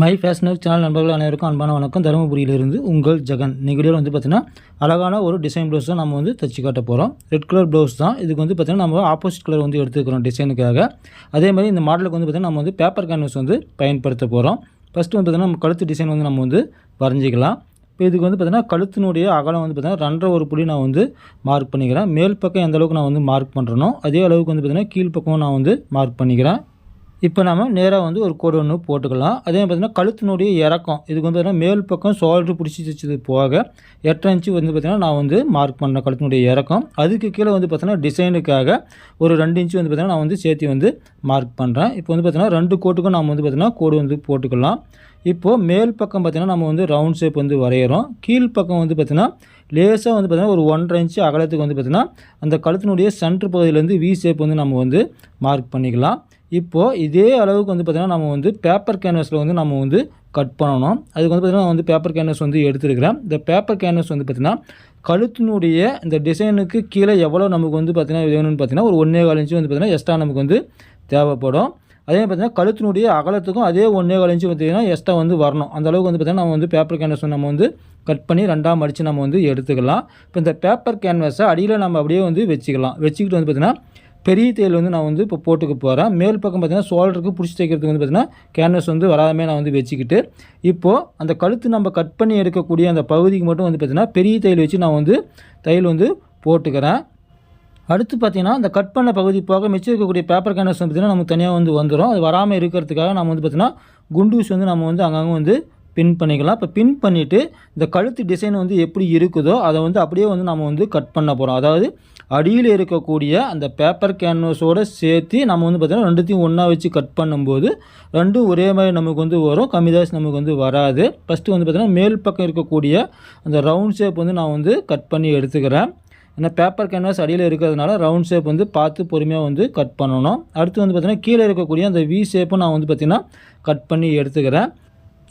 My fashioner channel நண்பர்கள் அனைவருக்கும் அன்பான வணக்கம். தருமபுரியிலிருந்து உங்கள் ஜெகன். இன்னைக்கு வந்து பார்த்தீங்கன்னா அழகான ஒரு டிசைன் ப்ளவுஸ் தான் நம்ம வந்து தச்சு காட்ட போகிறோம் ரெட் கலர் ப்ளவுஸ் தான். இதுக்கு வந்து பார்த்திங்கன்னா நம்ம ஆப்போசிட் கலர் வந்து எடுத்துக்கிறோம் டிசைனுக்காக அதே மாதிரி இந்த மாடலுக்கு வந்து பார்த்திங்கன்னா நம்ம வந்து பேப்பர் கேன்வஸ் வந்து பயன்படுத்த போகிறோம் ஃபஸ்ட்டு வந்து பார்த்திங்கன்னா நம்ம கழுத்து டிசைன் வந்து நம்ம வந்து வரைஞ்சிக்கலாம். இப்போ இதுக்கு வந்து பார்த்திங்கன்னா கழுத்தினுடைய அகலம் வந்து பார்த்திங்கன்னா ரெண்டரை ஒரு புள்ளி நான் வந்து மார்க் பண்ணிக்கிறேன். மேல் பக்கம் எந்த அளவுக்கு நான் வந்து மார்க் பண்ணுறனோ அதே அளவுக்கு வந்து பார்த்திங்கன்னா கீழ் பக்கம் நான் வந்து மார்க் பண்ணிக்கிறேன். இப்போ நம்ம நேராக வந்து ஒரு கோடு ஒன்று போட்டுக்கலாம். அதே பார்த்திங்கன்னா பார்த்தீங்கன்னா கழுத்தினுடைய இறக்கம். இதுக்கு வந்து பார்த்திங்கன்னா மேல் பக்கம் ஷோல்டர் பிடிச்சி வச்சது போக எட்டரை இன்ச்சு வந்து பார்த்திங்கன்னா நான் வந்து மார்க் பண்ணேன் கழுத்தினுடைய இறக்கம். அதுக்கு கீழே வந்து பார்த்திங்கன்னா டிசைனுக்காக ஒரு ரெண்டு இன்ச்சு வந்து பார்த்திங்கன்னா நான் வந்து சேர்த்து வந்து மார்க் பண்ணுறேன் இப்போ வந்து பார்த்திங்கன்னா ரெண்டு கோட்டுக்கும் நம்ம வந்து பார்த்திங்கன்னா கோடு வந்து போட்டுக்கலாம். இப்போது மேல் பக்கம் பார்த்திங்கன்னா நம்ம வந்து ரவுண்ட் ஷேப் வந்து வரைகிறோம் கீழ் பக்கம் வந்து பார்த்திங்கன்னா லேசாக வந்து பார்த்திங்கன்னா ஒரு ஒன்றரை இன்ச்சு அகலத்துக்கு வந்து பார்த்திங்கன்னா அந்த கழுத்தினுடைய சென்டர் பகுதியிலேருந்து வி ஷேப் வந்து நம்ம வந்து மார்க் பண்ணிக்கலாம். இப்போது இதே அளவுக்கு வந்து பார்த்திங்கன்னா நம்ம வந்து பேப்பர் கேன்வஸில் வந்து நம்ம வந்து கட் பண்ணணும். அதுக்கு வந்து பார்த்திங்கன்னா நான் வந்து பேப்பர் கேன்வஸ் வந்து எடுத்துருக்கிறேன். இந்த பேப்பர் கேன்வஸ் வந்து பார்த்திங்கன்னா கழுத்தினுடைய இந்த டிசைனுக்கு கீழே எவ்வளோ நமக்கு வந்து பார்த்திங்கன்னா வேணும்னு பார்த்திங்கன்னா ஒரு ஒன்றே கால் இன்ச்சு வந்து பார்த்திங்கன்னா எக்ஸ்ட்ரா நமக்கு வந்து தேவைப்படும். அதே பார்த்திங்கன்னா கழுத்தினுடைய அகலத்துக்கும் அதே ஒன்றே கால் இன்ச்சு பார்த்திங்கன்னா எக்ஸ்ட்ரா வந்து வரணும். அந்த அளவுக்கு வந்து பார்த்திங்கன்னா நம்ம வந்து பேப்பர் கேன்வஸ் நம்ம வந்து கட் பண்ணி ரெண்டாக மடித்து நம்ம வந்து எடுத்துக்கலாம். இப்போ இந்த பேப்பர் கேன்வஸை அடியில் நம்ம அப்படியே வந்து வச்சுக்கலாம். வச்சுக்கிட்டு வந்து பார்த்திங்கன்னா பெரிய தையல் வந்து நான் வந்து இப்போ போட்டுக்க போகிறேன் மேல் பக்கம் பார்த்தீங்கன்னா ஷோல்டருக்கு பிடிச்சி தைக்கிறதுக்கு வந்து பார்த்திங்கன்னா கேன்வஸ் வந்து வராதமே நான் வந்து வச்சுக்கிட்டு இப்போது அந்த கழுத்து நம்ம கட் பண்ணி எடுக்கக்கூடிய அந்த பகுதிக்கு மட்டும் வந்து பார்த்திங்கன்னா பெரிய தையல் வச்சு நான் வந்து தையல் வந்து போட்டுக்கிறேன். அடுத்து பார்த்திங்கன்னா அந்த கட் பண்ண பகுதி போக மிச்சம் இருக்கக்கூடிய பேப்பர் கேன்வஸ் வந்து பார்த்திங்கன்னா நமக்கு தனியாக வந்து வந்துடும் அது வராமல் இருக்கிறதுக்காக நம்ம வந்து பார்த்திங்கன்னா குண்டூஸ் வந்து நம்ம வந்து அங்கங்கே வந்து பின் பண்ணிக்கலாம். இப்போ பின் பண்ணிவிட்டு இந்த கழுத்து டிசைன் வந்து எப்படி இருக்குதோ அதை வந்து அப்படியே வந்து நம்ம வந்து கட் பண்ண போகிறோம் அதாவது அடியில் இருக்கக்கூடிய அந்த பேப்பர் கேன்வஸோடு சேர்த்து நம்ம வந்து பார்த்திங்கன்னா ரெண்டுத்தையும் ஒன்றா வச்சு கட் பண்ணும்போது ரெண்டும் ஒரே மாதிரி நமக்கு வந்து வரும். கம்மிதாஸ் நமக்கு வந்து வராது. ஃபஸ்ட்டு வந்து பார்த்திங்கன்னா மேல் பக்கம் இருக்கக்கூடிய அந்த ரவுண்ட் ஷேப் வந்து நான் வந்து கட் பண்ணி எடுத்துக்கிறேன். ஏன்னா பேப்பர் கேன்வாஸ் அடியில் இருக்கிறதுனால ரவுண்ட் ஷேப் வந்து பார்த்து பொறுமையாக வந்து கட் பண்ணணும். அடுத்து வந்து பார்த்திங்கன்னா கீழே இருக்கக்கூடிய அந்த வி ஷேப்பும் நான் வந்து பார்த்திங்கன்னா கட் பண்ணி எடுத்துக்கிறேன்.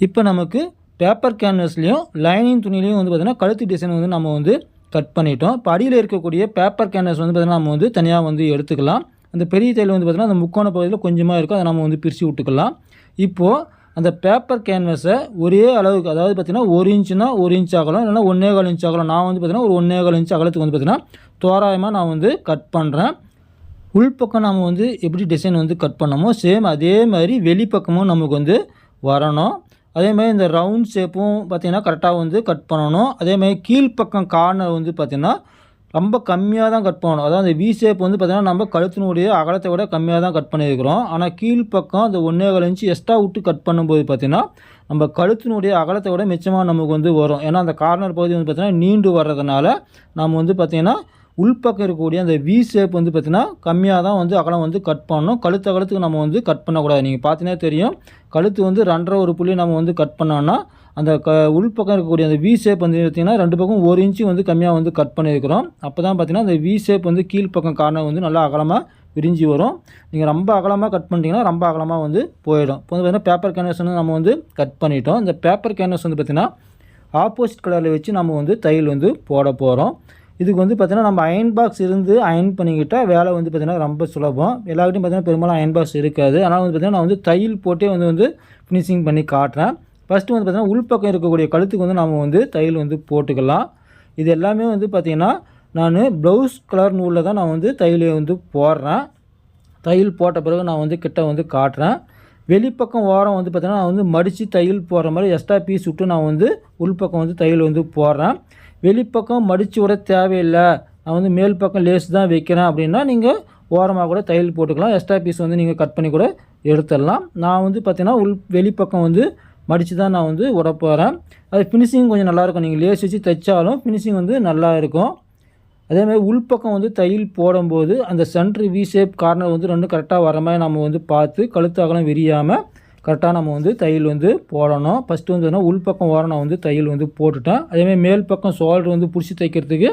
இப்போ நமக்கு பேப்பர் கேன்வஸ்லேயும் லைனிங் துணிலையும் வந்து பார்த்திங்கன்னா கழுத்து டிசைன் வந்து நம்ம வந்து கட் பண்ணிட்டோம். இப்போ அடியில் இருக்கக்கூடிய பேப்பர் கேன்வஸ் வந்து பார்த்திங்கன்னா நம்ம வந்து தனியாக வந்து எடுத்துக்கலாம். அந்த பெரிய தையல் வந்து பார்த்திங்கன்னா அந்த முக்கோண பகுதியில் கொஞ்சமாக இருக்கும். அதை நம்ம வந்து பிரித்து விட்டுக்கலாம். இப்போது அந்த பேப்பர் கேன்வஸை ஒரே அளவுக்கு அதாவது பார்த்திங்கன்னா ஒரு இன்ச்சுனா ஒரு இன்ச் ஆகலாம் இல்லைனா ஒன்றே கால் இன்ச் ஆகலாம் நான் வந்து பார்த்திங்கன்னா ஒரு ஒன்றே கால் இன்ச் அகலத்துக்கு வந்து பார்த்திங்கன்னா தோராயமாக நான் வந்து கட் பண்ணுறேன் உள்பக்கம் நம்ம வந்து எப்படி டிசைன் வந்து கட் பண்ணமோ சேம் அதே மாதிரி வெளிப்பக்கமும் நமக்கு வந்து வரணும். அதே மாதிரி இந்த ரவுண்ட் ஷேப்பும் பார்த்திங்கன்னா கரெக்டாக வந்து கட் பண்ணணும். அதேமாதிரி கீழ்ப்பக்கம் கார்னர் வந்து பார்த்திங்கன்னா ரொம்ப கம்மியாக தான் கட் பண்ணணும். அதாவது அந்த வி ஷேப் வந்து பார்த்திங்கன்னா நம்ம கழுத்தினுடைய அகலத்தை விட கம்மியாக தான் கட் பண்ணியிருக்கிறோம். ஆனால் கீழ்ப்பக்கம் அந்த ஒன்றே கால் இன்ச்சு எக்ஸ்ட்ரா விட்டு கட் பண்ணும்போது பார்த்திங்கன்னா நம்ம கழுத்தினுடைய அகலத்தை விட மிச்சமாக நமக்கு வந்து வரும். ஏன்னா அந்த கார்னர் பகுதி வந்து பார்த்திங்கன்னா நீண்டு வர்றதுனால நம்ம வந்து பார்த்திங்கன்னா உள்பக்கம் இருக்கக்கூடிய அந்த வி ஷேப் வந்து பார்த்திங்கன்னா கம்மியாக தான் வந்து அகலம் வந்து கட் பண்ணணும். கழுத்து அகலத்துக்கு நம்ம வந்து கட் பண்ணக்கூடாது. நீங்கள் பார்த்தீங்கன்னா தெரியும். கழுத்து வந்து ரெண்டரை ஒரு புள்ளி நம்ம வந்து கட் பண்ணோன்னா அந்த க உள்பக்கம் இருக்கக்கூடிய அந்த வி ஷேப் வந்து பார்த்திங்கன்னா ரெண்டு பக்கம் ஒரு இன்ச்சு வந்து கம்மியாக வந்து கட் பண்ணியிருக்கிறோம். அப்போ தான் பார்த்திங்கன்னா அந்த வி ஷேப் வந்து கீழ்ப்பக்கம் காரணம் வந்து நல்லா அகலமாக விரிஞ்சு வரும். நீங்கள் ரொம்ப அகலமாக கட் பண்ணிட்டீங்கன்னா ரொம்ப அகலமாக வந்து போயிடும். இப்போ வந்து பார்த்திங்கன்னா பேப்பர் கேன்வஸ் வந்து நம்ம வந்து கட் பண்ணிட்டோம். இந்த பேப்பர் கேன்வஸ் வந்து பார்த்திங்கன்னா ஆப்போசிட் கலரில் வச்சு நம்ம வந்து தையல் வந்து போட போகிறோம் இதுக்கு வந்து பார்த்திங்கன்னா நம்ம அயன் பாக்ஸ் இருந்து அயன் பண்ணிக்கிட்டால் வேலை வந்து பார்த்திங்கன்னா ரொம்ப சுலபம். எல்லாருக்கிட்டையும் பார்த்திங்கன்னா பெரும்பாலும் அயன் பாக்ஸ் இருக்காது. ஆனால் வந்து பார்த்திங்கன்னா நான் வந்து தையல் போட்டே வந்து வந்து ஃபினிஷிங் பண்ணி காட்டுறேன். ஃபஸ்ட்டு வந்து பார்த்திங்கன்னா உள்பக்கம் இருக்கக்கூடிய கழுத்துக்கு வந்து நம்ம வந்து தையல் வந்து போட்டுக்கலாம். இது எல்லாமே வந்து பார்த்திங்கன்னா நான் ப்ளவுஸ் கலர் நூலில் தான் நான் வந்து தையல் வந்து போடுறேன். தையல் போட்ட பிறகு நான் வந்து கிட்ட வந்து காட்டுறேன். வெளிப்பக்கம் ஓரம் வந்து பார்த்திங்கன்னா நான் வந்து மடித்து தையல் போடுற மாதிரி எக்ஸ்ட்ரா பீஸ் விட்டு நான் வந்து உள்பக்கம் வந்து தையல் வந்து போடுறேன். வெளிப்பக்கம் மடித்து விட தேவையில்லை. நான் வந்து மேல் பக்கம் லேஸ் தான் வைக்கிறேன் அப்படின்னா நீங்கள் ஓரமாக கூட தையல் போட்டுக்கலாம். எக்ஸ்ட்ரா பீஸ் வந்து நீங்கள் கட் பண்ணி கூட எடுத்துடலாம். நான் வந்து பார்த்திங்கன்னா உள் வெளிப்பக்கம் வந்து மடித்து தான் நான் வந்து உட போகிறேன் அது ஃபினிஷிங் கொஞ்சம் நல்லாயிருக்கும் நீங்கள் லேஸ் வச்சு தைச்சாலும் ஃபினிஷிங் வந்து நல்லா இருக்கும். அதேமாதிரி உள்பக்கம் வந்து தையல் போடும்போது அந்த சென்ட்ரு வி ஷேப் கார்னர் வந்து ரெண்டும் கரெக்டாக வர மாதிரி நம்ம வந்து பார்த்து கழுத்து அகலம் விரியாமல் கரெக்டாக நம்ம வந்து தையல் வந்து போடணும். ஃபஸ்ட்டு வந்து உள்பக்கம் ஓரம் நான் வந்து தையல் வந்து போட்டுட்டேன். அதேமாதிரி மேல் பக்கம் ஷோல்டர் வந்து பிடிச்சி தைக்கிறதுக்கு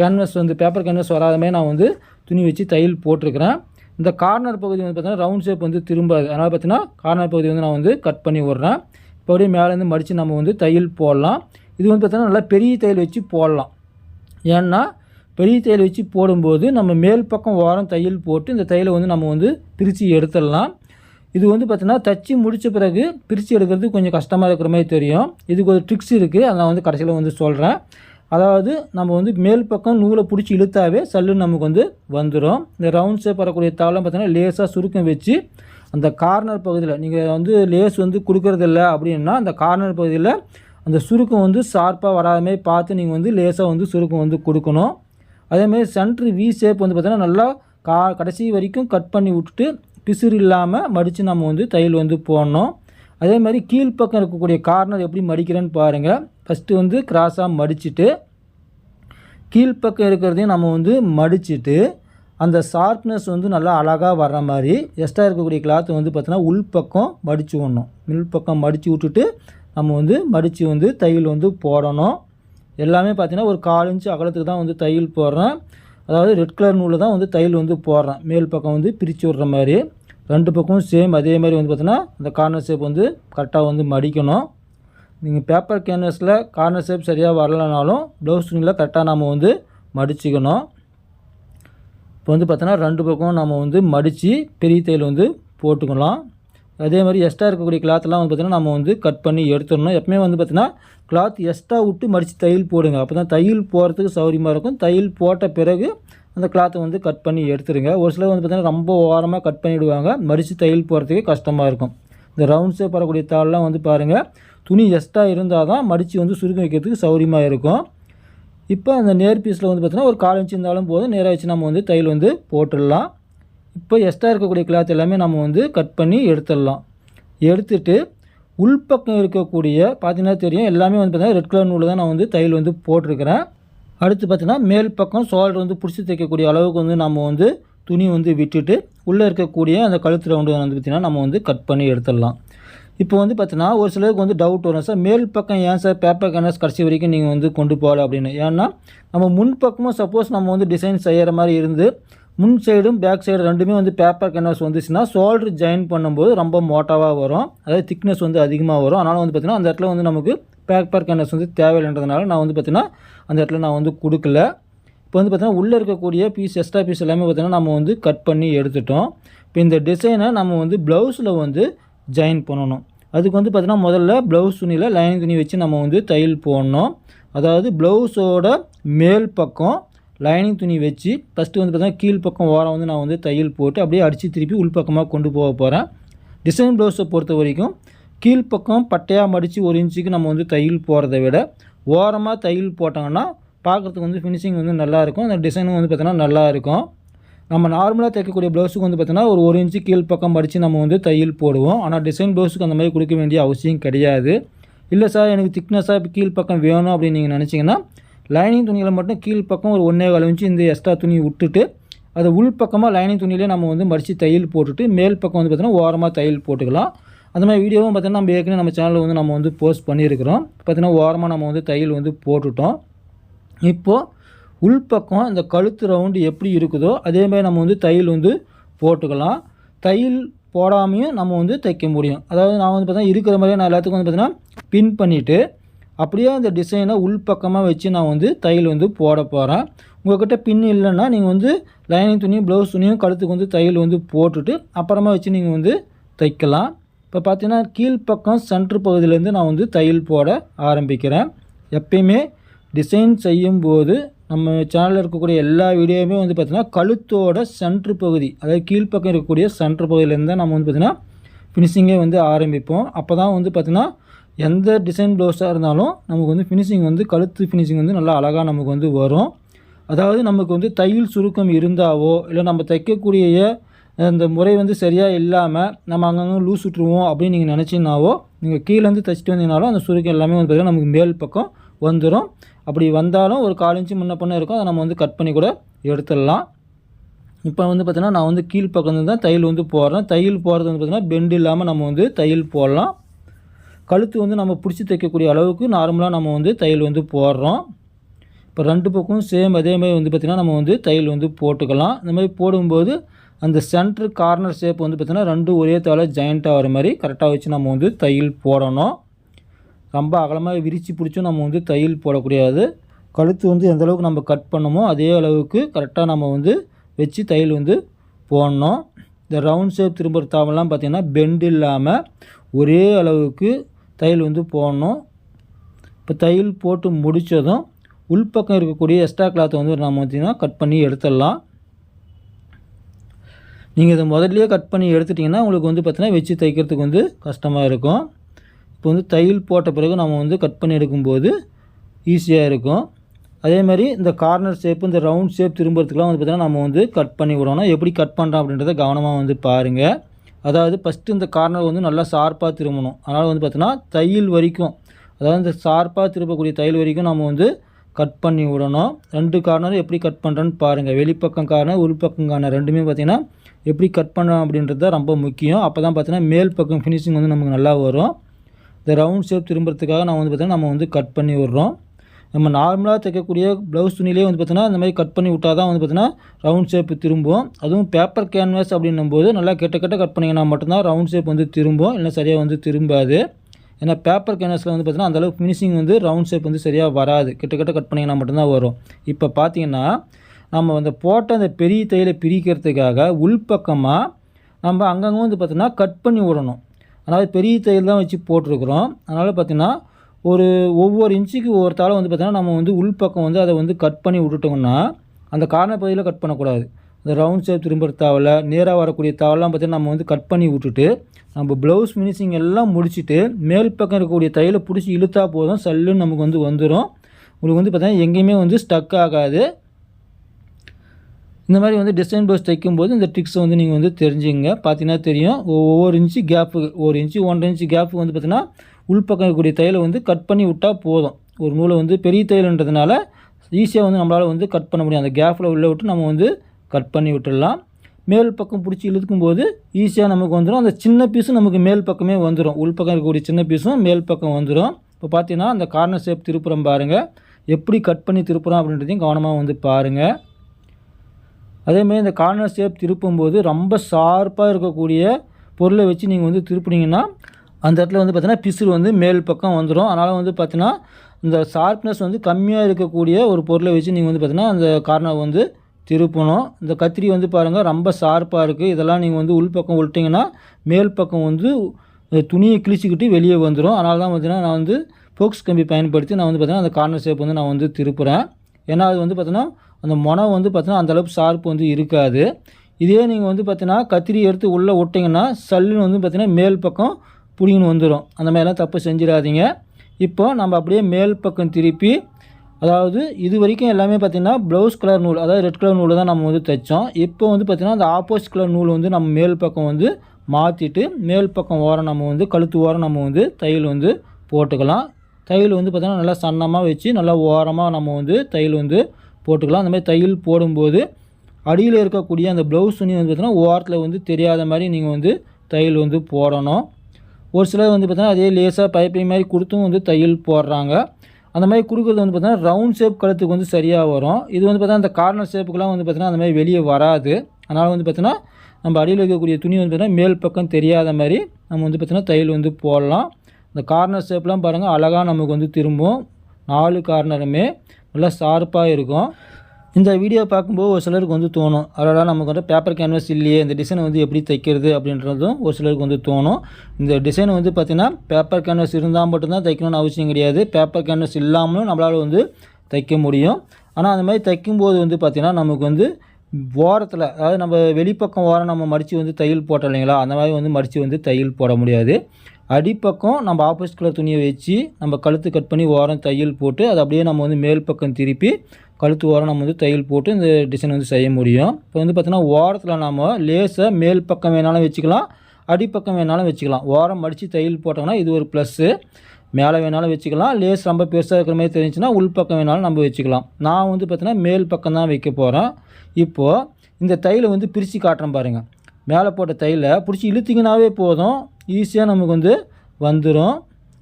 கேன்வஸ் வந்து பேப்பர் கேன்வஸ் வராத மாதிரி நான் வந்து துணி வச்சு தையல் போட்டிருக்கிறேன். இந்த கார்னர் பகுதி வந்து பார்த்தீங்கன்னா ரவுண்ட் ஷேப் வந்து திரும்பாது. அதனால் பார்த்தீங்கன்னா கார்னர் பகுதி வந்து நான் வந்து கட் பண்ணி விட்றேன். இப்போ அப்படியே மேலேருந்து மடித்து நம்ம வந்து தையல் போடலாம். இது வந்து பார்த்தீங்கன்னா நல்லா பெரிய தையல் வச்சு போடலாம். ஏன்னா பெரிய தையல் வச்சு போடும்போது நம்ம மேல் பக்கம் ஓரம் தையல் போட்டு இந்த தையலை வந்து நம்ம வந்து பிரித்து எடுத்துடலாம். இது வந்து பார்த்தீங்கன்னா தச்சு முடித்த பிறகு பிரித்து எடுக்கிறது கொஞ்சம் கஷ்டமாக இருக்கிற மாதிரி தெரியும். இதுக்கு ஒரு ட்ரிக்ஸ் இருக்குது அதை நான் வந்து கடைசியில் வந்து சொல்கிறேன் அதாவது நம்ம வந்து மேல் பக்கம் நூலை பிடிச்சி இழுத்தாவே சல்லுன்னு நமக்கு வந்து வந்துடும் இந்த ரவுண்ட் ஷேப் வரக்கூடிய தாவலாம் பார்த்தீங்கன்னா லேசாக சுருக்கம் வச்சு அந்த கார்னர் பகுதியில் நீங்கள் வந்து லேஸ் வந்து கொடுக்குறதில்ல அப்படின்னா அந்த கார்னர் பகுதியில் அந்த சுருக்கம் வந்து ஷார்ப்பாக வராத பார்த்து நீங்கள் வந்து லேசாக வந்து சுருக்கம் வந்து கொடுக்கணும். அதேமாதிரி சென்ட்ரு வி ஷேப் வந்து பார்த்தீங்கன்னா நல்லா கா கடைசி வரைக்கும் கட் பண்ணி விட்டுட்டு பிசுறு இல்லாமல் மடித்து நம்ம வந்து தையல் வந்து போடணும். அதே மாதிரி கீழ்ப்பக்கம் இருக்கக்கூடிய கார்னர் எப்படி மடிக்கிறேன்னு பாருங்கள் ஃபஸ்ட்டு வந்து கிராஸாக மடிச்சுட்டு கீழ்ப்பக்கம் இருக்கிறதையும் நம்ம வந்து மடிச்சுட்டு அந்த ஷார்ப்னஸ் வந்து நல்லா அழகாக வர்ற மாதிரி எக்ஸ்ட்ரா இருக்கக்கூடிய கிளாத்தை வந்து பார்த்தோன்னா உள்பக்கம் மடித்து விடணும். உள்பக்கம் மடித்து விட்டுட்டு நம்ம வந்து மடித்து வந்து தையல் வந்து போடணும். எல்லாமே பார்த்திங்கன்னா ஒரு கால் இன்ச்சு அகலத்துக்கு தான் வந்து தையல் போடுறேன். அதாவது ரெட் கலர் நூலில் தான் வந்து தையல் வந்து போடுறேன். மேல் பக்கம் வந்து பிரித்து விட்ற மாதிரி. ரெண்டு பக்கமும் சேம் அதே மாதிரி வந்து பார்த்தீங்கன்னா அந்த கார்னர் ஷேப் வந்து கரெக்டாக வந்து மடிக்கணும். நீங்கள் பேப்பர் கேன்வஸில் கார்னர் ஷேப் சரியாக வரலனாலும் ப்ளவுஸ் துணியில் கரெக்டாக நம்ம வந்து மடிச்சுக்கணும். இப்போ வந்து பார்த்தோன்னா ரெண்டு பக்கம் நம்ம வந்து மடித்து பெரிய தையல் வந்து போட்டுக்கலாம். அதே மாதிரி எக்ஸ்ட்ரா இருக்கக்கூடிய கிளாத்லாம் வந்து பார்த்திங்கன்னா நம்ம வந்து கட் பண்ணி எடுத்துடணும். எப்பவுமே வந்து பார்த்திங்கன்னா கிளாத் எக்ஸ்ட்ரா விட்டு மடித்து தையல் போடுங்க. அப்போ தான் தையல் போகிறதுக்கு சௌகரியமாக இருக்கும். தையல் போட்ட பிறகு அந்த கிளாத்தை வந்து கட் பண்ணி எடுத்துருங்க. ஒரு சிலர் வந்து பார்த்திங்கன்னா ரொம்ப ஓரமாக கட் பண்ணிவிடுவாங்க மடித்து தையல் போகிறதுக்கு கஷ்டமாக இருக்கும். இந்த ரவுண்ட் ஷேப் வரக்கூடிய தாள்லாம் வந்து பாருங்கள் துணி எக்ஸ்ட்ரா இருந்தால் தான் மடித்து வந்து சுருக்கி வைக்கிறதுக்கு சௌகரியமாக இருக்கும். இப்போ அந்த நேர் பீஸில் வந்து பார்த்திங்கன்னா ஒரு கால் இன்ச்சு இருந்தாலும் போதும். நேராக வச்சு நம்ம வந்து தையல் வந்து போட்டுடலாம். இப்போ எக்ஸ்ட்ரா இருக்கக்கூடிய கிளாத் எல்லாமே நம்ம வந்து கட் பண்ணி எடுத்துடலாம். எடுத்துட்டு உள்பக்கம் இருக்கக்கூடிய பார்த்தீங்கன்னா தெரியும் எல்லாமே வந்து பார்த்திங்கன்னா ரெட் கலர் நூலில் தான் நான் வந்து தையல் வந்து போட்டிருக்கிறேன். அடுத்து பார்த்தீங்கன்னா மேல் பக்கம் சோல்டர் வந்து பிடிச்சி தைக்கக்கூடிய அளவுக்கு வந்து நம்ம வந்து துணி வந்து விட்டுட்டு உள்ளே இருக்கக்கூடிய அந்த கழுத்து ரவுண்டு வந்து பார்த்திங்கன்னா நம்ம வந்து கட் பண்ணி எடுத்துடலாம். இப்போ வந்து பார்த்தீங்கன்னா ஒரு சிலருக்கு வந்து டவுட் வரும். சார் மேல் பக்கம் ஏன் சார் பேப்பர் கேனஸ் கடைசி வரைக்கும் நீங்கள் வந்து கொண்டு போகலை அப்படின்னு? ஏன்னா நம்ம முன்பக்கமும் சப்போஸ் நம்ம வந்து டிசைன் செய்கிற மாதிரி இருந்து முன் சைடும் பேக் சைடு ரெண்டுமே வந்து பேப்பர் கேன்வாஸ் வந்துச்சுன்னா ஷோல்டர் ஜாயின் பண்ணும்போது ரொம்ப மோட்டாவாக வரும். அதாவது திக்னஸ் வந்து அதிகமாக வரும். அதனால் வந்து பார்த்திங்கன்னா அந்த இடத்துல வந்து நமக்கு பேப்பர் கேன்வாஸ் வந்து தேவையில்லைன்றதுனால நான் வந்து பார்த்திங்கன்னா அந்த இடத்துல நான் வந்து கொடுக்கல. இப்போ வந்து பார்த்திங்கன்னா உள்ளே இருக்கக்கூடிய பீஸ் எக்ஸ்ட்ரா பீஸ் எல்லாமே பார்த்திங்கன்னா நம்ம வந்து கட் பண்ணி எடுத்துட்டோம். இப்போ இந்த டிசைனை நம்ம வந்து ப்ளவுஸில் வந்து ஜாயின் பண்ணணும். அதுக்கு வந்து பார்த்திங்கன்னா முதல்ல ப்ளவுஸ் துணியில் லைனிங் துணி வச்சு நம்ம வந்து தையல் போடணும். அதாவது ப்ளவுஸோட மேல் பக்கம் லைனிங் துணி வச்சு ஃபஸ்ட்டு வந்து பார்த்தீங்கன்னா கீழ் பக்கம் ஓரம் வந்து நான் வந்து தையல் போட்டு அப்படியே அடித்து திருப்பி உள்பக்கமாக கொண்டு போக போகிறேன் டிசைன் ப்ளவுஸை பொறுத்த வரைக்கும் கீழ்ப்பக்கம் பட்டையாக மடித்து ஒரு இன்ச்சுக்கு நம்ம வந்து தையல் போகிறத விட ஓரமாக தையல் போட்டாங்கன்னா பார்க்குறதுக்கு வந்து ஃபினிஷிங் வந்து நல்லாயிருக்கும் அந்த டிசைனும் வந்து பார்த்தோன்னா நல்லாயிருக்கும் நம்ம நார்மலாக தைக்கக்கூடிய ப்ளவுஸுக்கு வந்து பார்த்தோன்னா ஒரு ஒரு இன்ச்சு கீழ் பக்கம் படித்து நம்ம வந்து தையல் போடுவோம். ஆனால் டிசைன் ப்ளவுஸுக்கு அந்த மாதிரி கொடுக்க வேண்டிய அவசியம் கிடையாது. இல்லை சார் எனக்கு திக்னஸாக இப்போ கீழ் பக்கம் வேணும் அப்படின்னு நீங்கள் நினச்சிங்கன்னா லைனிங் துணிகளை மட்டும் கீழ் பக்கம் ஒரு ஒன்றே கால் இன்ச்சு இந்த எக்ஸ்ட்ரா துணி விட்டுட்டு அதை உள் பக்கமாக லைனிங் துணியிலே நம்ம வந்து மடித்து தையல் போட்டுட்டு மேல் பக்கம் வந்து பார்த்திங்கன்னா ஓரமாக தையல் போட்டுக்கலாம். அந்த மாதிரி வீடியோவும் பார்த்தீங்கன்னா நம்ம ஏற்கனவே நம்ம சேனலில் வந்து நம்ம வந்து போஸ்ட் பண்ணியிருக்கிறோம். பார்த்திங்கன்னா ஓரமாக நம்ம வந்து தையல் வந்து போட்டுட்டோம். இப்போது உள்பக்கம் இந்த கழுத்து ரவுண்டு எப்படி இருக்குதோ அதே மாதிரி நம்ம வந்து தையல் வந்து போட்டுக்கலாம். தையல் போடாமையும் நம்ம வந்து தைக்க முடியும். அதாவது நான் வந்து பார்த்தா இருக்கிற மாதிரியே நான் எல்லாத்துக்கும் வந்து பார்த்திங்கன்னா பின் பண்ணிவிட்டு அப்படியே அந்த டிசைனை உள்பக்கமாக வச்சு நான் வந்து தையல் வந்து போட போகிறேன் உங்கள்கிட்ட பின் இல்லைன்னா நீங்கள் வந்து லைனிங் துணியும் ப்ளவுஸ் துணியும் கழுத்துக்கு வந்து தையல் வந்து போட்டுட்டு அப்புறமா வச்சு நீங்கள் வந்து தைக்கலாம். இப்போ பார்த்தீங்கன்னா கீழ்ப்பக்கம் சென்ட்ரு பகுதியிலேருந்து நான் வந்து தையல் போட ஆரம்பிக்கிறேன். எப்பயுமே டிசைன் செய்யும்போது நம்ம சேனலில் இருக்கக்கூடிய எல்லா வீடியோவுமே வந்து பார்த்திங்கன்னா கழுத்தோட சென்ட்ரு பகுதி அதாவது கீழ்ப்பக்கம் இருக்கக்கூடிய சென்ட்ரு பகுதியிலேருந்து தான் நம்ம வந்து பார்த்திங்கன்னா ஃபினிஷிங்கே வந்து ஆரம்பிப்போம். அப்போ தான் வந்து பார்த்திங்கன்னா எந்த டிசைன் ப்ளவுஸாக இருந்தாலும் நமக்கு வந்து ஃபினிஷிங் வந்து கழுத்து ஃபினிஷிங் வந்து நல்லா அழகாக நமக்கு வந்து வரும். அதாவது நமக்கு வந்து தையல் சுருக்கம் இருந்தாவோ இல்லை நம்ம தைக்கக்கூடிய அந்த முறை வந்து சரியாக இல்லாமல் நம்ம அங்கங்கே லூஸ் விட்டுருவோம் அப்படின்னு நீங்கள் நினச்சிங்கனாவோ நீங்கள் கீழேருந்து தைச்சிட்டு வந்தீங்கனாலும் அந்த சுருக்கம் எல்லாமே வந்து பார்த்திங்கன்னா நமக்கு மேல் பக்கம் வந்துடும் அப்படி வந்தாலும் ஒரு கால் இன்ச்சு முன்ன பண்ண இருக்கும். அதை நம்ம வந்து கட் பண்ணி கூட எடுத்துடலாம். இப்போ வந்து பார்த்திங்கன்னா நான் வந்து கீழ் பக்கம் தான் தையல் வந்து போடுறேன். தையல் போடுறது வந்து பார்த்திங்கன்னா பெண்டு இல்லாமல் நம்ம வந்து தையல் போடலாம். கழுத்து வந்து நம்ம பிடிச்சி தைக்கக்கூடிய அளவுக்கு நார்மலாக நம்ம வந்து தையல் வந்து போடுறோம். இப்போ ரெண்டு பக்கமும் சேம் அதே மாதிரி வந்து பார்த்திங்கன்னா நம்ம வந்து தையல் வந்து போட்டுக்கலாம். இந்த மாதிரி போடும்போது அந்த சென்ட்ரு கார்னர் ஷேப் வந்து பார்த்திங்கன்னா ரெண்டும் ஒரே தவிர ஜாயிண்ட்டாக வர மாதிரி கரெக்டாக வச்சு நம்ம வந்து தையல் போடணும். ரொம்ப அகலமாக விரித்து பிடிச்சும் நம்ம வந்து தையல் போடக்கூடாது கழுத்து வந்து எந்த அளவுக்கு நம்ம கட் பண்ணமோ அதே அளவுக்கு கரெக்டாக நம்ம வந்து வச்சு தையல் வந்து போடணும். இந்த ரவுண்ட் ஷேப் திரும்புகிற தாவெல்லாம் பார்த்திங்கன்னா பெண்டு இல்லாமல் ஒரே அளவுக்கு தையல் வந்து போடணும். இப்போ தையல் போட்டு முடித்ததும் உள்பக்கம் இருக்கக்கூடிய எக்ஸ்ட்ரா கிளாத்தை வந்து நம்ம பார்த்திங்கன்னா கட் பண்ணி எடுத்துடலாம். நீங்கள் இதை முதல்லையே கட் பண்ணி எடுத்துட்டிங்கன்னா உங்களுக்கு வந்து பார்த்திங்கன்னா வச்சு தைக்கிறதுக்கு வந்து கஷ்டமாக இருக்கும். இப்போ வந்து தையல் போட்ட பிறகு நம்ம வந்து கட் பண்ணி எடுக்கும்போது ஈஸியாக இருக்கும். அதே மாதிரி இந்த கார்னர் ஷேப் இந்த ரவுண்ட் ஷேப் திரும்புறதுக்குலாம் வந்து பார்த்திங்கன்னா நம்ம வந்து கட் பண்ணி விடணும். எப்படி கட் பண்ணுறோம் அப்படின்றத கவனமாக வந்து பாருங்கள் அதாவது ஃபஸ்ட்டு இந்த கார்னர் வந்து நல்லா ஷார்ப்பாக திரும்பணும். அதனால் வந்து பார்த்தீங்கன்னா தையல் வரைக்கும் அதாவது இந்த ஷார்ப்பாக திரும்பக்கூடிய தையல் வரைக்கும் நம்ம வந்து கட் பண்ணி விடணும். ரெண்டு கார்னரும் எப்படி கட் பண்ணுறேன்னு பாருங்கள் வெளிப்பக்கம் கார்னர் உள்பக்கம் கார்னர் ரெண்டுமே பார்த்திங்கன்னா எப்படி கட் பண்ணோம் அப்படின்றது தான் ரொம்ப முக்கியம். அப்போ தான் பார்த்தீங்கன்னா மேல் பக்கம் ஃபினிஷிங் வந்து நமக்கு நல்லா வரும். இந்த ரவுண்ட் ஷேப் திரும்புறதுக்காக நம்ம வந்து பார்த்திங்கன்னா நம்ம வந்து கட் பண்ணி விடுறோம். நம்ம நார்மலாக தைக்கக்கூடிய ப்ளவுஸ் துணியிலே வந்து பார்த்திங்கன்னா இந்த மாதிரி கட் பண்ணி விட்டால் தான் வந்து பார்த்திங்கன்னா ரவுண்ட் ஷேப் திரும்பும். அதுவும் பேப்பர் கேன்வாஸ் அப்படின்னும் போது நல்லா கெட்ட கெட்ட கட் பண்ணிங்கன்னா மட்டும்தான் ரவுண்ட் ஷேப் வந்து திரும்பும். இல்லை சரியாக வந்து திரும்பாது. ஏன்னா பேப்பர் கேன்வாஸில் வந்து பார்த்திங்கன்னா அந்தளவுக்கு ஃபினிஷிங் வந்து ரவுண்ட் ஷேப் வந்து சரியாக வராது. கிட்ட கிட்ட கட் பண்ணிங்கன்னா மட்டும்தான் வரும். இப்போ பார்த்தீங்கன்னா நம்ம அந்த போட்ட அந்த பெரிய தையலை பிரிக்கிறதுக்காக உள்பக்கமாக நம்ம அங்கங்கே வந்து பார்த்திங்கன்னா கட் பண்ணி விடணும். அதாவது பெரிய தையல் தான் வச்சு போட்டிருக்கிறோம். அதனால் பார்த்திங்கன்னா ஒரு ஒவ்வொரு இன்ச்சுக்கு ஒவ்வொரு வந்து பார்த்திங்கன்னா நம்ம வந்து உள்பக்கம் வந்து அதை வந்து கட் பண்ணி விட்டுட்டோம்னா அந்த கார்னர் பகுதியில் கட் பண்ணக்கூடாது. இந்த ரவுண்ட் ஷேப் திரும்புகிற நேராக வரக்கூடிய தாவெல்லாம் பார்த்திங்கன்னா நம்ம வந்து கட் பண்ணி விட்டுட்டு நம்ம ப்ளவுஸ் ஃபினிஷிங் எல்லாம் முடிச்சுட்டு மேல் பக்கம் இருக்கக்கூடிய தையலை பிடிச்சி இழுத்தா போதும் சல்லுன்னு நமக்கு வந்து வந்துடும் உங்களுக்கு வந்து பார்த்திங்கன்னா எங்கேயுமே வந்து ஸ்டக் ஆகாது. இந்த மாதிரி வந்து டிசைன் ப்ளவுஸ் தைக்கும்போது இந்த ட்ரிக்ஸை வந்து நீங்கள் வந்து தெரிஞ்சுங்க பார்த்தீங்கன்னா தெரியும். ஒவ்வொரு இன்ச்சு கேப்பு ஒரு இன்ச்சு ஒன்றரை இன்ச்சு கேப்பு வந்து பார்த்திங்கன்னா உள்பக்கம் இருக்கக்கூடிய தையலை வந்து கட் பண்ணி விட்டால் போதும். ஒரு நூலை வந்து பெரிய தையல்ன்றதுனால ஈஸியாக வந்து நம்மளால் வந்து கட் பண்ண முடியும். அந்த கேப்பில் உள்ளே விட்டு நம்ம வந்து கட் பண்ணி விட்டுடலாம். மேல் பக்கம் பிடிச்சி இழுக்கும் போது ஈஸியாக நமக்கு வந்துடும் அந்த சின்ன பீஸும் நமக்கு மேல் பக்கமே வந்துடும் உள்பக்கம் இருக்கக்கூடிய சின்ன பீஸும் மேல் பக்கம் வந்துடும் இப்போ பார்த்தீங்கன்னா அந்த கார்னர் ஷேப் திருப்புறம் பாருங்கள் எப்படி கட் பண்ணி திருப்புறோம் அப்படின்றதையும் கவனமாக வந்து பாருங்கள் அதேமாதிரி இந்த கார்னர் ஷேப் திருப்பும்போது ரொம்ப ஷார்ப்பாக இருக்கக்கூடிய பொருளை வச்சு நீங்கள் வந்து திருப்பினீங்கன்னா அந்த இடத்துல வந்து பார்த்தீங்கன்னா பிசுறு வந்து மேல் பக்கம் வந்துடும் அதனால் வந்து பார்த்தீங்கன்னா இந்த ஷார்ப்னஸ் வந்து கம்மியாக இருக்கக்கூடிய ஒரு பொருளை வச்சு நீங்கள் வந்து பார்த்தீங்கன்னா அந்த கார்னர் வந்து திருப்பணும். இந்த கத்திரி வந்து பாருங்கள் ரொம்ப ஷார்ப்பாக இருக்குது இதெல்லாம் நீங்கள் வந்து உள்பக்கம் விட்டிங்கன்னா மேல் பக்கம் வந்து துணியை கிழிச்சிக்கிட்டு வெளியே வந்துடும் அதனால தான் பார்த்தீங்கன்னா நான் வந்து ஃபோக்ஸ் கம்பி பயன்படுத்தி நான் வந்து பார்த்தீங்கன்னா அந்த கார்னர் ஷேப் வந்து நான் வந்து திருப்புறேன். ஏன்னா அது வந்து பார்த்தீங்கன்னா அந்த முனை வந்து பார்த்தீங்கன்னா அந்தளவுக்கு ஷார்ப் வந்து இருக்காது. இதே நீங்கள் வந்து பார்த்தீங்கன்னா கத்திரி எடுத்து உள்ளே விட்டிங்கன்னா சல்லுன்னு வந்து பார்த்தீங்கன்னா மேல் பக்கம் பிடிங்கன்னு வந்துடும் அந்த மாதிரிலாம் தப்பு செஞ்சிடாதீங்க. இப்போ நம்ம அப்படியே மேல் பக்கம் திருப்பி அதாவது இது வரைக்கும் எல்லாமே பார்த்திங்கன்னா ப்ளவுஸ் கலர் நூல் அதாவது ரெட் கலர் நூலை தான் நம்ம வந்து தைச்சோம். இப்போ வந்து பார்த்திங்கன்னா அந்த ஆப்போசிட் கலர் நூல் வந்து நம்ம மேல் பக்கம் வந்து மாற்றிட்டு மேல் பக்கம் ஓரம் நம்ம வந்து கழுத்து ஓரம் நம்ம வந்து தையல் வந்து போட்டுக்கலாம். தையல் வந்து பார்த்திங்கன்னா நல்லா சன்னமாக வச்சு நல்லா ஓரமாக நம்ம வந்து தையல் வந்து போட்டுக்கலாம். அந்த மாதிரி தையல் போடும்போது அடியில் இருக்கக்கூடிய அந்த ப்ளவுஸ் துணி வந்து பார்த்திங்கன்னா ஓரத்தில் வந்து தெரியாத மாதிரி நீங்கள் வந்து தையல் வந்து போடணும். ஒரு சிலர் வந்து பார்த்தீங்கன்னா அதே லேசாக பைப்பிங் மாதிரி கொடுத்தும் வந்து தையல் போடுறாங்க. அந்த மாதிரி கொடுக்குறது வந்து பார்த்தீங்கன்னா ரவுண்ட் ஷேப் கழுத்துக்கு வந்து சரியாக வரும். இது வந்து பார்த்தீங்கன்னா அந்த கார்னர் ஷேப்புக்கெலாம் வந்து பார்த்தீங்கன்னா அந்த மாதிரி வெளியே வராது. அதனால் வந்து பார்த்தீங்கன்னா நம்ம அடியில் இருக்கக்கூடிய துணி வந்து பார்த்தீங்கன்னா மேல் பக்கம் தெரியாத மாதிரி நம்ம வந்து பார்த்தீங்கன்னா தையல் வந்து போடலாம். இந்த கார்னர் ஷேப்லாம் பாருங்கள் அழகாக நமக்கு வந்து திரும்பும். நாலு கார்னருமே நல்லா ஷார்ப்பாக இருக்கும். இந்த வீடியோ பார்க்கும்போது ஒரு சிலருக்கு வந்து தோணும். அதனால் நமக்கு வந்து பேப்பர் கேன்வஸ் இல்லையே இந்த டிசைனை வந்து எப்படி தைக்கிறது அப்படின்றதும் ஒரு சிலருக்கு வந்து தோணும். இந்த டிசைன் வந்து பார்த்திங்கன்னா பேப்பர் கேன்வஸ் இருந்தால் மட்டும்தான் தைக்கணும்னு அவசியம் கிடையாது. பேப்பர் கேன்வஸ் இல்லாமலும் நம்மளால் வந்து தைக்க முடியும். ஆனால் அந்த மாதிரி தைக்கும்போது வந்து பார்த்திங்கன்னா நமக்கு வந்து ஓரத்தில் அதாவது நம்ம வெளிப்பக்கம் ஓரம் நம்ம மடித்து வந்து தையல் போட்டோம் இல்லைங்களா? அந்த மாதிரி வந்து மடித்து வந்து தையல் போட முடியாது. அடிப்பக்கம் நம்ம ஆப்போசிட் கலர் துணியை வச்சு நம்ம கழுத்து கட் பண்ணி ஓரம் தையல் போட்டு அதை அப்படியே நம்ம வந்து மேல் பக்கம் திருப்பி கழுத்து ஓரம் நம்ம வந்து தையல் போட்டு இந்த டிசைன் வந்து செய்ய முடியும். இப்போ வந்து பார்த்திங்கன்னா ஓரத்தில் நாம் லேஸை மேல் பக்கம் வேணாலும் வச்சுக்கலாம் அடிப்பக்கம் வேணாலும் வச்சுக்கலாம். ஓரம் மடித்து தையல் போட்டோம்னா இது ஒரு ப்ளஸ்ஸு மேலே வேணாலும் வச்சுக்கலாம் லேஸ் ரொம்ப பெருசாக இருக்கிற மாதிரி தெரிஞ்சுன்னா உள் பக்கம் வேணாலும் நம்ம வச்சுக்கலாம். நான் வந்து பார்த்திங்கன்னா மேல் பக்கம் தான் வைக்க போகிறேன் இப்போது இந்த தையலை வந்து பிரித்து காட்டுறேன் பாருங்கள் மேலே போட்ட தையலை பிடிச்சி இழுத்திங்கனாவே போதும். ஈஸியாக நமக்கு வந்து வந்துடும்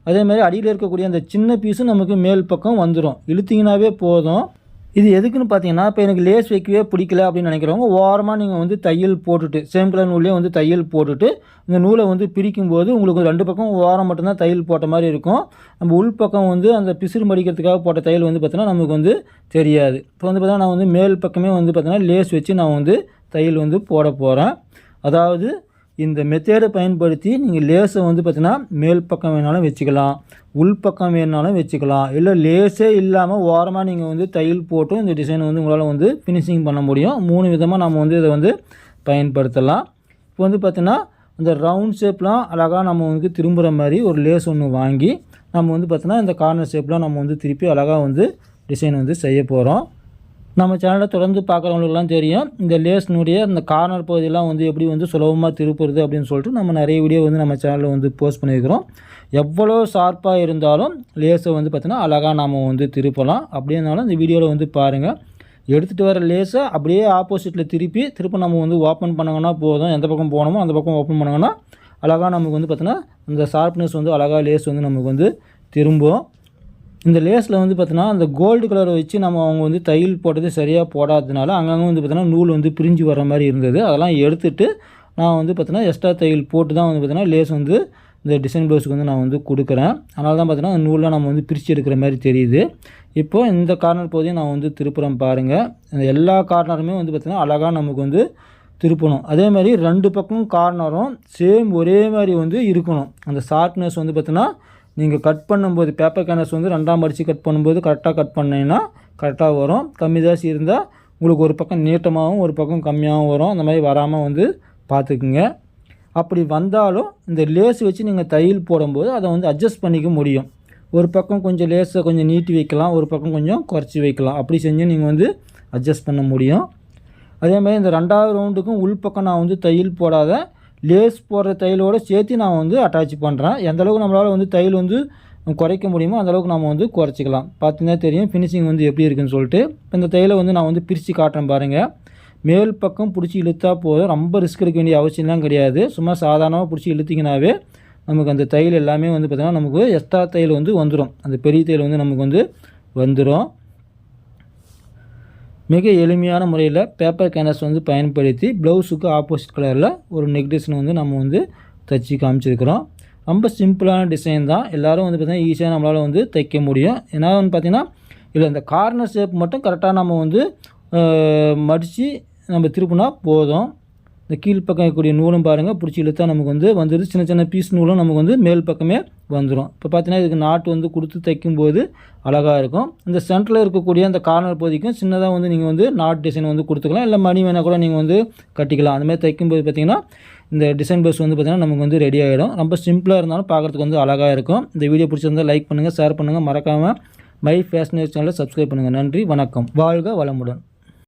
அதேமாதிரி அடியில் இருக்கக்கூடிய அந்த சின்ன பீஸும் நமக்கு மேல் பக்கம் வந்துடும் இழுத்திங்கனாவே போதும். இது எதுக்குன்னு பார்த்தீங்கன்னா இப்போ எனக்கு லேஸ் வைக்கவே பிடிக்கல அப்படின்னு நினைக்கிறவங்க ஓரமாக நீங்கள் வந்து தையல் போட்டுட்டு சேம் கலர் நூல்லே வந்து தையல் போட்டுட்டு இந்த நூலை வந்து பிரிக்கும் போது உங்களுக்கு ரெண்டு பக்கம் ஓரம் மட்டும்தான் தையல் போட்ட மாதிரி இருக்கும். நம்ம உள் பக்கம் வந்து அந்த பிசிறு மடிக்கிறதுக்காக போட்ட தையல் வந்து பார்த்தீங்கன்னா நமக்கு வந்து தெரியாது. இப்போ வந்து பார்த்தீங்கன்னா நான் வந்து மேல் பக்கமே வந்து பார்த்தீங்கன்னா லேஸ் வச்சு நான் வந்து தையல் வந்து போட போகிறேன் அதாவது இந்த மெத்தேடை பயன்படுத்தி நீங்கள் லேஸை வந்து பார்த்திங்கன்னா மேல் பக்கம் வேணாலும் வச்சுக்கலாம் உள் பக்கம் வேணாலும் வச்சுக்கலாம். இல்லை லேஸே இல்லாமல் ஓரமாக நீங்கள் வந்து தையல் போட்டும் இந்த டிசைன் வந்து உங்களால் வந்து ஃபினிஷிங் பண்ண முடியும். மூணு விதமாக நம்ம வந்து இதை வந்து பயன்படுத்தலாம். இப்போ வந்து பார்த்திங்கன்னா இந்த ரவுண்ட் ஷேப்லாம் அழகாக நம்ம வந்து திரும்புகிற மாதிரி ஒரு லேஸ் ஒன்று வாங்கி நம்ம வந்து பார்த்திங்கன்னா இந்த கார்னர் ஷேப்லாம் நம்ம வந்து திருப்பி அழகாக வந்து டிசைன் வந்து செய்ய போகிறோம் நம்ம சேனலை தொடர்ந்து பார்க்குறவங்களுக்குலாம் தெரியும். இந்த லேஸ்னுடைய இந்த கார்னர் பகுதியெல்லாம் வந்து எப்படி வந்து சுலபமாக திருப்புறது அப்படின்னு சொல்லிட்டு நம்ம நிறைய வீடியோ வந்து நம்ம சேனலில் வந்து போஸ்ட் பண்ணியிருக்கிறோம். எவ்வளோ ஷார்ப்பாக இருந்தாலும் லேஸை வந்து பார்த்திங்கன்னா அழகாக நாம் வந்து திருப்பலாம். அப்படின்னாலும் இந்த வீடியோவில் வந்து பாருங்கள் எடுத்துகிட்டு வர லேஸை அப்படியே ஆப்போசிட்டில் திருப்பி திருப்ப நம்ம வந்து ஓப்பன் பண்ணோங்கன்னா போதும். எந்த பக்கம் போகணுமோ அந்த பக்கம் ஓப்பன் பண்ணோங்கன்னா அழகாக நமக்கு வந்து பார்த்தோன்னா அந்த ஷார்ப்னஸ் வந்து அழகாக லேஸ் வந்து நமக்கு வந்து திரும்பும். இந்த லேஸில் வந்து பார்த்தோன்னா அந்த கோல்டு கலரை வச்சு நம்ம அவங்க வந்து தையல் போட்டது சரியாக போடாததுனால அங்கங்கே வந்து பார்த்தோன்னா நூல் வந்து பிரிஞ்சு வர மாதிரி இருந்தது. அதெல்லாம் எடுத்துட்டு நான் வந்து பார்த்தோன்னா எக்ஸ்ட்ரா தையல் போட்டு தான் வந்து பார்த்தோன்னா லேஸ் வந்து இந்த டிசைன் ப்ளவுஸுக்கு வந்து நான் வந்து கொடுக்குறேன். அதனால தான் பார்த்தீங்கன்னா அந்த நூலெலாம் நம்ம வந்து பிரித்து எடுக்கிற மாதிரி தெரியுது. இப்போது இந்த கார்னர் பகுதியும் நான் வந்து திருப்புறம் பாருங்கள் இந்த எல்லா கார்னருமே வந்து பார்த்திங்கன்னா அழகாக நமக்கு வந்து திருப்பணும். அதே மாதிரி ரெண்டு பக்கமும் கார்னரும் சேம் ஒரே மாதிரி வந்து இருக்கணும். அந்த ஷார்ப்னஸ் வந்து பார்த்திங்கன்னா நீங்கள் கட் பண்ணும்போது பேப்பர் கேனஸ் வந்து ரெண்டாம் அடித்து கட் பண்ணும்போது கரெக்டாக கட் பண்ணிங்கன்னா கரெக்டாக வரும். கம்மி ஜாஸ்தி இருந்தால் உங்களுக்கு ஒரு பக்கம் நீட்டமாகவும் ஒரு பக்கம் கம்மியாகவும் வரும். அந்த மாதிரி வராமல் வந்து பார்த்துக்குங்க. அப்படி வந்தாலும் இந்த லேஸ் வச்சு நீங்கள் தையல் போடும்போது அதை வந்து அட்ஜஸ்ட் பண்ணிக்க முடியும். ஒரு பக்கம் கொஞ்சம் லேஸை கொஞ்சம் நீட்டி வைக்கலாம் ஒரு பக்கம் கொஞ்சம் குறைச்சி வைக்கலாம். அப்படி செஞ்சு நீங்கள் வந்து அட்ஜஸ்ட் பண்ண முடியும். அதே மாதிரி இந்த ரெண்டாவது ரவுண்டுக்கும் உள்பக்கம் நான் வந்து தையல் போடாத லேஸ் போடுற தையலோடு சேர்த்து நான் வந்து அட்டாச் பண்ணுறேன் எந்தளவுக்கு நம்மளால் வந்து தையல் வந்து குறைக்க முடியுமோ அந்தளவுக்கு நம்ம வந்து குறைச்சிக்கலாம். பார்த்தீங்கன்னா தெரியும் ஃபினிஷிங் வந்து எப்படி இருக்குன்னு சொல்லிட்டு. இந்த தையலை வந்து நான் வந்து பிரித்து காட்டுறேன் பாருங்கள் மேல் பக்கம் பிடிச்சி இழுத்தா போதும். ரொம்ப ரிஸ்க் எடுக்க வேண்டிய அவசியம்லாம் கிடையாது. சும்மா சாதாரணமாக பிடிச்சி இழுத்திங்கனாவே நமக்கு அந்த தையல் எல்லாமே வந்து பார்த்திங்கன்னா நமக்கு எக்ஸ்ட்ரா தையல் வந்து வந்துடும் அந்த பெரிய தையல் வந்து நமக்கு வந்து வந்துடும் மிக எளிமையான முறையில் பேப்பர் கேனஸ் வந்து பயன்படுத்தி ப்ளவுஸுக்கு ஆப்போசிட் கலரில் ஒரு நெக் டிசைன் வந்து நம்ம வந்து தைச்சி காமிச்சிருக்கிறோம். ரொம்ப சிம்பிளான டிசைன் தான். எல்லோரும் வந்து பார்த்திங்கன்னா ஈஸியாக நம்மளால் வந்து தைக்க முடியும். ஏன்னா வந்து பார்த்திங்கன்னா இல்லை இந்த கார்னர் ஷேப் மட்டும் கரெக்டாக நம்ம வந்து மடித்து நம்ம திருப்பினா போதும். இந்த கீழ்ப்பக்கம் இருக்கக்கூடிய நூலும் பாருங்கள் பிடிச்சி இழுத்தா நமக்கு வந்து வந்துடுது சின்ன சின்ன பீஸ் நூலும் நமக்கு வந்து மேல் பக்கமே வந்துடும் இப்போ பார்த்தீங்கன்னா இதுக்கு நாட்டு வந்து கொடுத்து தைக்கும்போது அழகாக இருக்கும். இந்த சென்டரில் இருக்கக்கூடிய அந்த கார்னர் பகுதிக்கும் சின்னதாக வந்து நீங்கள் வந்து நாட் டிசைன் வந்து கொடுத்துக்கலாம். இல்லை மணி வேணால் கூட நீங்கள் வந்து கட்டிக்கலாம். அந்தமாதிரி தைக்கும்போது பார்த்திங்கன்னா இந்த டிசைன் பஸ் வந்து பார்த்திங்கன்னா நமக்கு வந்து ரெடி ஆகிடும் ரொம்ப சிம்பிளாக இருந்தாலும் பார்க்குறதுக்கு வந்து அழகாக இருக்கும். இந்த வீடியோ பிடிச்சிருந்தால் லைக் பண்ணுங்கள் ஷேர் பண்ணுங்கள் மறக்காமல் மை ஃபேஷன் சேனலை சப்ஸ்கிரைப் பண்ணுங்கள் நன்றி வணக்கம். வாழ்க வளமுடன்.